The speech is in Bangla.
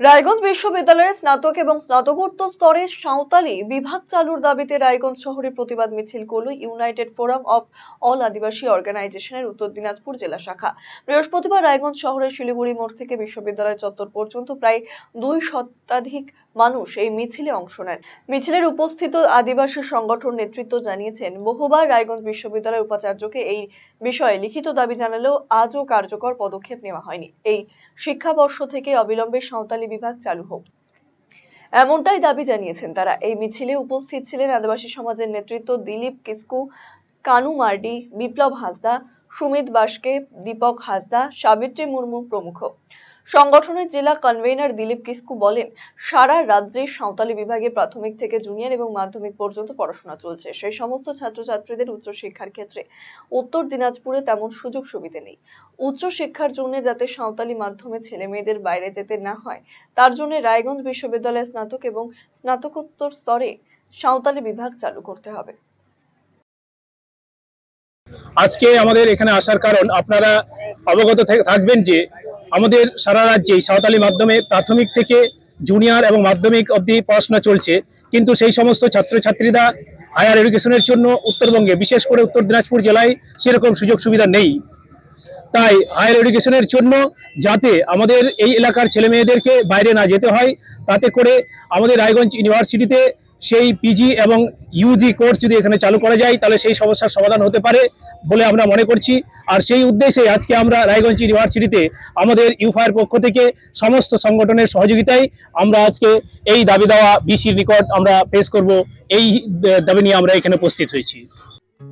রায়গঞ্জ বিশ্ববিদ্যালয়ের স্নাতক এবং স্নাতকোত্তর স্তরে সাঁওতালি বিভাগ চালুর দাবিতে রায়গঞ্জ শহরে প্রতিবাদ মিছিল করল united forum of all Adivasi অর্গানাইজেশনের উত্তর দিনাজপুর জেলা শাখা। বৃহস্পতিবার রায়গঞ্জ শহরের শিলিগুড়ি মোড় থেকে বিশ্ববিদ্যালয় চত্বর পর্যন্ত প্রায় দুই শতাধিক মানুষ এই মিছিলে অংশ নেন। মিছিলের উপস্থিত আদিবাসী সংগঠন নেতৃত্ব জানিয়েছেন, বহুবার রায়গঞ্জ বিশ্ববিদ্যালয়ের উপাচার্যকে এই বিষয়ে লিখিত দাবি জানালেও আজও কার্যকর পদক্ষেপ নেওয়া হয়নি। এই শিক্ষাবর্ষ থেকে অবিলম্বে সাঁওতালি বিভাগ চালু হোক। এমনটাই দাবি জানিয়েছেন তারা। এই মিছিলে উপস্থিত ছিলেন আদিবাসী সমাজের নেতৃত্ব দিলীপ কিস্কু, কানু মার্ডি, বিপ্লব হাসদা সুমিত বাসকে দীপক হাসদা, সাবিত্রী মুর্মু প্রমুখ। সংগঠনের জেলা কনভেনার দিলীপ কিস্কু বলেন, সারা রাজ্যে সাঁওতালি বিভাগে প্রাথমিক থেকে জুনিয়র এবং মাধ্যমিক পর্যন্ত পড়াশোনা চলছে। সেই সমস্ত ছাত্রছাত্রীদের উচ্চশিক্ষার ক্ষেত্রে উত্তর দিনাজপুরে তেমন সুযোগ সুবিধে নেই। উচ্চশিক্ষার জন্য যাতে সাঁওতালি মাধ্যমে ছেলে মেয়েদের বাইরে যেতে না হয়, তার জন্য রায়গঞ্জ বিশ্ববিদ্যালয়ের স্নাতক এবং স্নাতকোত্তর স্তরে সাঁওতালি বিভাগ চালু করতে হবে। আজকে আমাদের এখানে আসার কারণ আপনারা অবগত থাকবেন যে আমাদের সারা রাজ্যে সাঁওতালি মাধ্যমে প্রাথমিক থেকে জুনিয়র এবং মাধ্যমিক অবধি পড়াশোনা চলছে। কিন্তু সেই সমস্ত ছাত্রছাত্রীরা হায়ার এডুকেশনের জন্য উত্তরবঙ্গে, বিশেষ করে উত্তর দিনাজপুর জেলায় সেরকম সুযোগ সুবিধা নেই। তাই হায়ার এডুকেশনের জন্য যাতে আমাদের এই এলাকার ছেলে মেয়েদেরকে বাইরে না যেতে হয়, তাতে করে আমাদের রায়গঞ্জ ইউনিভার্সিটিতে সেই পিজি এবং ইউজি কোর্স যদি এখানে চালু করা যায়, তাহলে সেই সমস্যার সমাধান হতে পারে বলে আমরা মনে করছি। আর সেই উদ্দেশ্যে আজকে আমরা রায়গঞ্জ ইউনিভার্সিটিতে আমাদের ইউফায়ের পক্ষ থেকে সমস্ত সংগঠনের সহযোগিতায় আমরা আজকে এই দাবি দেওয়া বিসির নিকট আমরা পেশ করব। এই দাবি নিয়ে আমরা এখানে উপস্থিত হয়েছি।